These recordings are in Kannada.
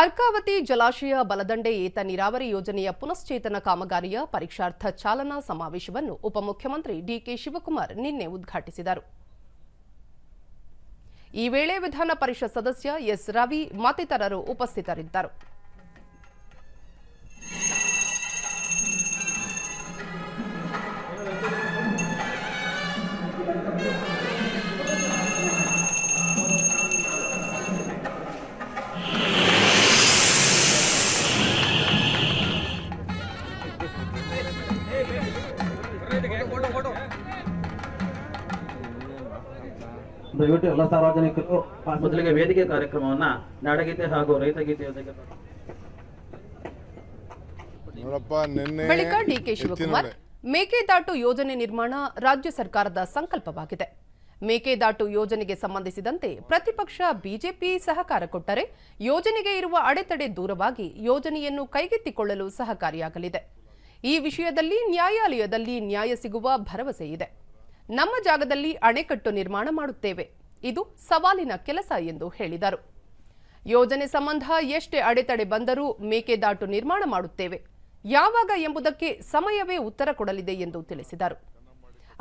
ಅರ್ಕಾವತಿ ಜಲಾಶಯ ಬಲದಂಡೆ ಏತ ನೀರಾವರಿ ಯೋಜನೆಯ ಪುನಶ್ಚೇತನ ಕಾಮಗಾರಿಯ ಪರೀಕ್ಷಾರ್ಥ ಚಾಲನಾ ಸಮಾವೇಶವನ್ನು ಉಪಮುಖ್ಯಮಂತ್ರಿ ಡಿಕೆ ಶಿವಕುಮಾರ್ ನಿನ್ನೆ ಉದ್ಘಾಟಿಸಿದರು. ಈ ವೇಳೆ ವಿಧಾನ ಪರಿಷತ್ ಸದಸ್ಯ ಎಸ್ ರವಿ ಮತ್ತಿತರರು ಉಪಸ್ಥಿತರಿದ್ದರು. ದಯವಿಟ್ಟು ಎಲ್ಲ ಸಾರ್ವಜನಿಕರು ಮೊದಲಿಗೆ ವೇದಿಕೆ ಕಾರ್ಯಕ್ರಮವನ್ನ ನಾಡಗೀತೆ ಹಾಗೂ ರೈತ ಗೀತೆ ಬಳಿಕ ಡಿಕೆ ಶಿವಕುಮಾರ್ ಮೇಕೆದಾಟು ಯೋಜನೆ ನಿರ್ಮಾಣ ರಾಜ್ಯ ಸರ್ಕಾರದ ಸಂಕಲ್ಪವಾಗಿದೆ. ಮೇಕೆದಾಟು ಯೋಜನೆಗೆ ಸಂಬಂಧಿಸಿದಂತೆ ಪ್ರತಿಪಕ್ಷ ಬಿಜೆಪಿ ಸಹಕಾರ ಕೊಟ್ಟರೆ ಯೋಜನೆಗೆ ಇರುವ ಅಡೆತಡೆ ದೂರವಾಗಿ ಯೋಜನೆಯನ್ನು ಕೈಗೆತ್ತಿಕೊಳ್ಳಲು ಸಹಕಾರಿಯಾಗಲಿದೆ. ಈ ವಿಷಯದಲ್ಲಿ ನ್ಯಾಯಾಲಯದಲ್ಲಿ ನ್ಯಾಯ ಸಿಗುವ ಭರವಸೆ ಇದೆ. ನಮ್ಮ ಜಾಗದಲ್ಲಿ ಅಣೆಕಟ್ಟು ನಿರ್ಮಾಣ ಮಾಡುತ್ತೇವೆ. ಇದು ಸವಾಲಿನ ಕೆಲಸ ಎಂದು ಹೇಳಿದರು. ಯೋಜನೆ ಸಂಬಂಧ ಎಷ್ಟೇ ಅಡೆತಡೆ ಬಂದರೂ ಮೇಕೆದಾಟು ನಿರ್ಮಾಣ ಮಾಡುತ್ತೇವೆ. ಯಾವಾಗ ಎಂಬುದಕ್ಕೆ ಸಮಯವೇ ಉತ್ತರ ಕೊಡಲಿದೆ ಎಂದು ತಿಳಿಸಿದರು.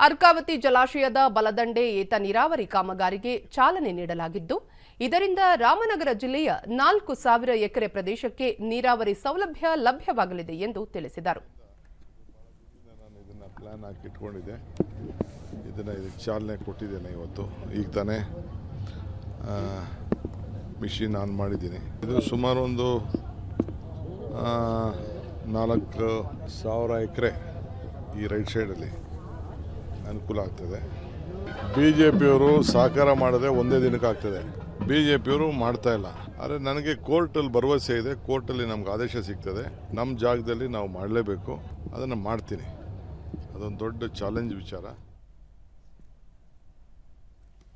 ಅರ್ಕಾವತಿ ಜಲಾಶಯದ ಬಲದಂಡೆ ಏತ ನೀರಾವರಿ ಕಾಮಗಾರಿಗೆ ಚಾಲನೆ ನೀಡಲಾಗಿದ್ದು, ಇದರಿಂದ ರಾಮನಗರ ಜಿಲ್ಲೆಯ ನಾಲ್ಕು ಸಾವಿರ ಎಕರೆ ಪ್ರದೇಶಕ್ಕೆ ನೀರಾವರಿ ಸೌಲಭ್ಯ ಲಭ್ಯವಾಗಲಿದೆ ಎಂದು ತಿಳಿಸಿದರು. ನಾನು ಇದನ್ನ ಇದನ್ನು ಇದಕ್ಕೆ ಚಾಲನೆ ಕೊಟ್ಟಿದ್ದೇನೆ ಇವತ್ತು. ಈಗ ತಾನೇ ಮಿಷಿನ್ ಆನ್ ಮಾಡಿದ್ದೀನಿ. ಇದು ಸುಮಾರು ಒಂದು ನಾಲ್ಕು ಸಾವಿರ ಎಕರೆ ಈ ರೈಟ್ ಸೈಡಲ್ಲಿ ಅನುಕೂಲ ಆಗ್ತದೆ. ಬಿ ಜೆ ಪಿಯವರು ಸಹಕಾರ ಮಾಡದೆ ಒಂದೇ ದಿನಕ್ಕೆ ಆಗ್ತದೆ. ಬಿ ಜೆ ಪಿಯವರು ಮಾಡ್ತಾ ಇಲ್ಲ. ಆದರೆ ನನಗೆ ಕೋರ್ಟಲ್ಲಿ ಭರವಸೆ ಇದೆ. ಕೋರ್ಟಲ್ಲಿ ನಮ್ಗೆ ಆದೇಶ ಸಿಗ್ತದೆ. ನಮ್ಮ ಜಾಗದಲ್ಲಿ ನಾವು ಮಾಡಲೇಬೇಕು. ಅದನ್ನು ಮಾಡ್ತೀನಿ. ಅದೊಂದು ದೊಡ್ಡ ಚಾಲೆಂಜ್ ವಿಚಾರ.